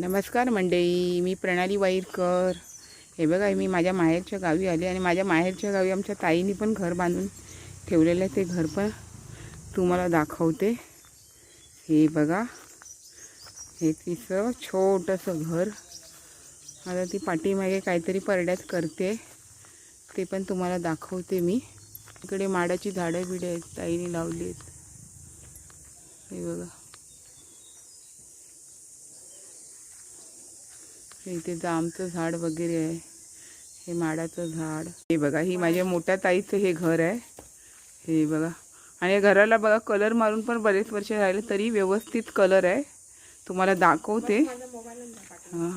नमस्कार मंडळी मी प्रणाली वाईरकर. हे बघा मी माझ्या माहेरच्या गावी आले आणि माझ्या माहेरच्या गावी आमच्या ताईनी पण घर बांधून ठेवलेलं आहे. ते घर पण तुम्हाला दाखवते. हे बघा हे तिचं छोटंसं घर. आता ती पाठीमागे काहीतरी परड्यात करते. ते पण तुम्हाला दाखवते मी. इकडे माडाची झाडं बिडं आहेत ताईने लावली आहेत. हे बघा. इथे जामचं झाड वगैरे आहे हे माडाचं झाड. हे बघा ही माझ्या मोठ्या ताईचं हे घर आहे. हे बघा. आणि या घराला बघा कलर मारून पण बरेच वर्ष राहिले तरी व्यवस्थित कलर आहे. तुम्हाला दाखवते. हां.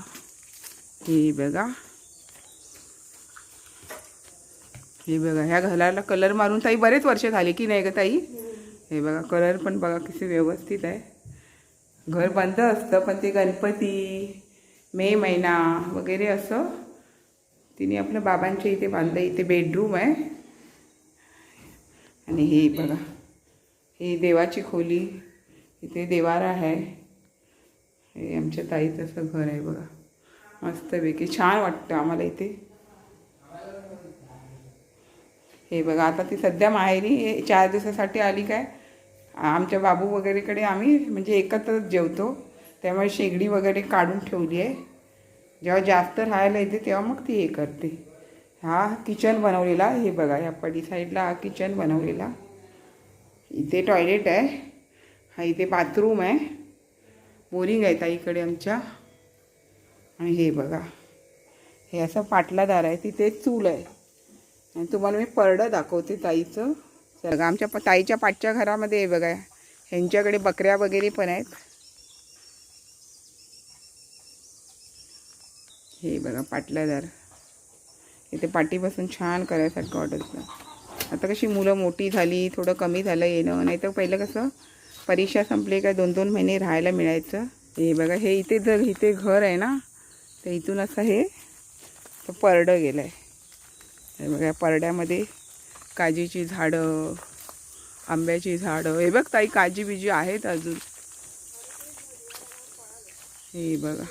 हे बघा. हे बघा ह्या घराला कलर मारून ताई बरेच वर्ष झाले की नाही ग ताई? हे बघा कलर पण बघा किती व्यवस्थित आहे. घर बंद असतं पण ते गणपती मे महिना वगैरे असं. तिने आपल्या बाबांच्या इथे बांधलं इथे बेडरूम आहे. आणि हे बघा ही देवाची खोली इथे देवारा आहे. हे आमच्या ताईचं असं घर आहे बघा. मस्तपैकी छान वाटतं आम्हाला इथे. हे बघा आता ती सध्या माहेरी चार दिवसासाठी आली काय? आमच्या बाबू वगैरेकडे आम्ही म्हणजे एकत्रच जेवतो. त्यामुळे शेगडी वगैरे काढून ठेवली आहे. जेव्हा जास्त राहायला येते तेव्हा मग ती हे करते. हा किचन बनवलेला हे बघा या पडी साईडला हा किचन बनवलेला. इथे टॉयलेट आहे हा इथे बाथरूम आहे. बोरिंग आहे ताईकडे आमच्या. आणि हे बघा हे असं पाटलादार आहे तिथे चूल आहे. आणि तुम्हाला मी परडं दाखवते ताईचं. बघा आमच्या ताईच्या पाठच्या घरामध्ये आहे बघा. ह्यांच्याकडे बकऱ्या वगैरे पण आहेत. हे बघा पाटलादार. इथे पाठीपासून छान करायसारखं वाटत आता कशी मुलं मोठी झाली थोडं कमी झालं येणं नाही तर पहिलं कसं परीक्षा संपली काय दोन दोन महिने राहायला मिळायचं. हे बघा हे इथे जर इथे घर आहे ना तर इथून असं हे परडं गेलं आहे हे बघा परड्यामध्ये काजीची झाडं आंब्याची झाडं. हे बघ ताई काजी बिजी आहेत अजून. हे बघा.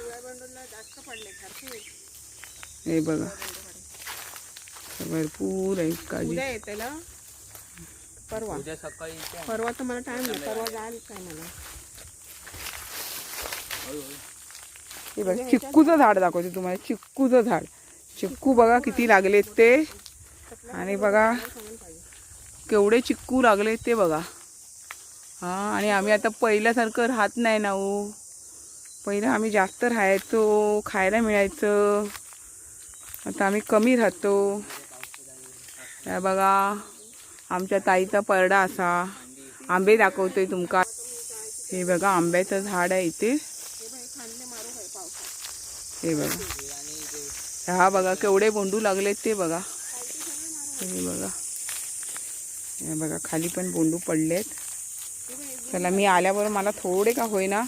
हे बघा. भरपूर आहे काजी उद्या येते ना? परवा. उद्या सकाळी परवा तर मला टाइम नाही. परवा जायला काय मला? हे बघा चिक्कूचं झाड दाखवते तुम्हाला. चिक्कूचं झाड. चिक्कू बघा किती लागलेत ते. आणि बघा केवढे चिक्कू लागलेत ते बघा. हां आणि आम्ही आता पहिल्यासारखं राहत नाही ना हो. पहिलं आम्ही जास्त राहायचो खायला मिळायचं. आता आम्ही कमी राहतो. या बघा आमच्या ताईचा परडा असा. आंबे दाखवतोय तुमका. हे बघा आंब्याचं झाड आहे इथे. हे बघा. हा बघा केवढे बोंडू लागलेत ते बघा. हे बघा. हे बघा खाली पण बोंडू पडलेत. चला मी आल्यावर मला थोडे का होईना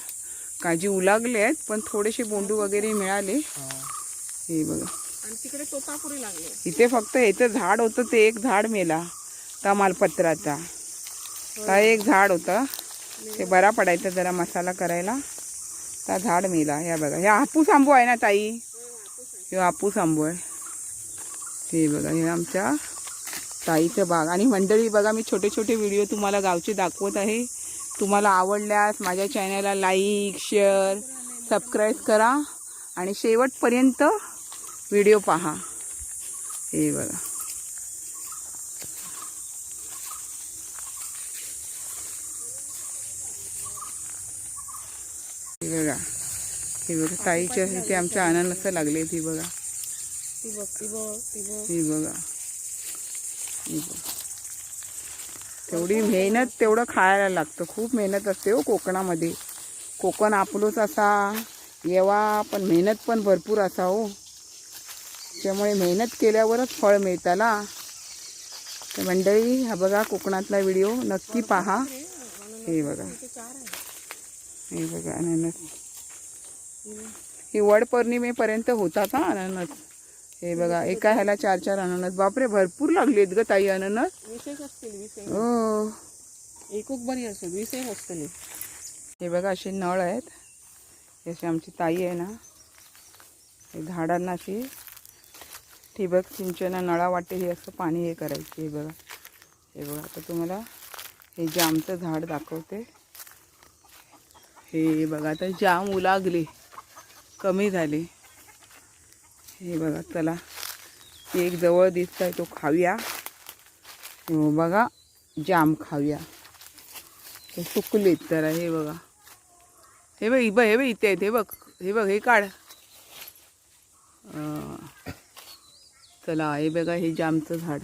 काजी उलागले आहेत पण थोडेसे बोंडू वगैरे मिळाले. हे बघा. आणि तिकडे तोतापुरी लागले. इथे फक्त ह्याचं झाड होतं ते एक झाड मेला तमालपत्राचा. का एक झाड होतं ते बरा पडायचं जरा मसाला करायला. त्या झाड मेला या बघा. ह्या हापूस आंबो आहे ना ताई? हे हापूस आंबो आहे. हे बघा हे आमच्या ताईचं बाग. आणि मंडळी बघा मी छोटे छोटे व्हिडिओ तुम्हाला गावचे दाखवत आहे. तुम्हाला आवडल्यास माझ्या चॅनलला लाईक शेअर सबस्क्राईब करा आणि शेवटपर्यंत व्हिडिओ पहा. हे बघा. हे बघा. हे बघा ताईच्या इथे आमच्या अननस लागले ती बघा. ती बघ ती बघ ती बघ. हे बघा. हे बघा. तेवढी मेहनत तेवढं खायला लागतं. खूप मेहनत असते हो कोकणामध्ये. कोकण आपलोच असा येवा पण मेहनत पण भरपूर असा हो. त्यामुळे मेहनत केल्यावरच फळ मिळताला तर मंडळी हा बघा कोकणातला व्हिडिओ. नक्की पहा. हे बघा. हे बघा अननस. ही वड पौर्णिमेपर्यंत होतात हा अननस. हे बघा एका ह्याला चार चार अननस. बापरे भरपूर लागलेत ग ताई अननस. विशेष असतील विशेष. हो. एकूक बरी असेल विशेष असतील. हे बघा असे नळ आहेत. अशी आमची ताई आहे ना. हे झाडांना अशी ठिबक सिंचन नळा वाटे हे असं पाणी हे करायचे हे बघा. हे बघा आता तुम्हाला हे जामचं झाड दाखवते. हे बघा आता जाम उलागले. कमी झाले. हे बघा चला. एक जवळ दिसत आहे तो खाऊया. हो, बघा जाम खाऊया. हे सुकलेत तर हे बघा. हे बघ बघ हे बघ इथे आहेत हे बघ. हे बघ हे काढ. चला हे बघा हे जामचं झाड.